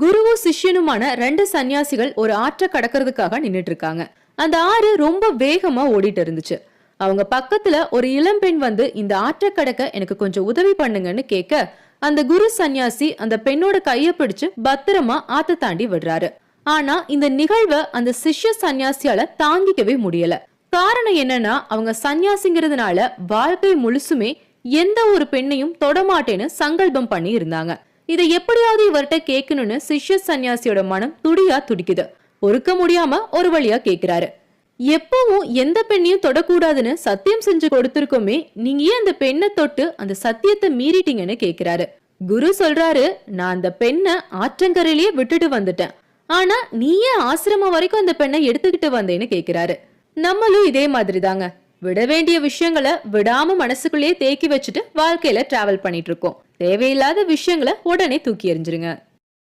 குருவும் சிஷ்யனுமான ரெண்டு சன்னியாசிகள் ஒரு ஆற்றை கடக்கிறதுக்காக நின்றுட்டு இருக்காங்க அந்த ஆறு ரொம்ப வேகமா ஓடிட்டு இருந்துச்சு. அவங்க பக்கத்துல ஒரு இளம்பெண் வந்து இந்த ஆற்றை கடக்க எனக்கு கொஞ்சம் உதவி பண்ணுங்கன்னு கேட்க அந்த குரு சன்னியாசி அந்த பெண்ணோட கைய பிடிச்சு பத்திரமா ஆத்த தாண்டி விடுறாரு. ஆனா இந்த நிகழ்வை அந்த சிஷ்ய சன்னியாசியால தாங்கிக்கவே முடியல. காரணம் என்னன்னா அவங்க சன்னியாசிங்கிறதுனால வாழ்க்கை முழுசுமே எந்த ஒரு பெண்ணையும் தொடமாட்டேன்னு சங்கல்பம் பண்ணி இருந்தாங்க. இதை எப்படியாவது இவர்கிட்ட கேட்கணும்னு சிஷ்ய சன்னியாசியோட மனம் துடியா துடிக்குது. பொறுக்க முடியாம ஒரு வழியா கேக்குறாரு எப்பவும் எந்த பெண்ணையும் தொடக்கூடாதுன்னு சத்தியம் செஞ்சு கொடுத்துருக்கோமே நீங்க ஏன் அந்த பெண்ணை தொட்டு அந்த சத்தியத்தை மீறிட்டீங்கன்னு கேக்குறாரு குரு சொல்றாரு நான் அந்த பெண்ணை ஆற்றங்கரையிலேயே விட்டுட்டு வந்துட்டேன். ஆனா நீ ஏன் ஆசிரமம் வரைக்கும் அந்த பெண்ணை எடுத்துக்கிட்டு வந்தேன்னு கேக்குறாரு நம்மளும் இதே மாதிரி தாங்க விட வேண்டிய விஷயங்களை விடாம மனசுக்குள்ளேயே தேக்கி வச்சுட்டு வாழ்க்கையில டிராவல் பண்ணிட்டு இருக்கோம். தேவையில்லாத விஷயங்களை உடனே தூக்கி எறிஞ்சிருங்க.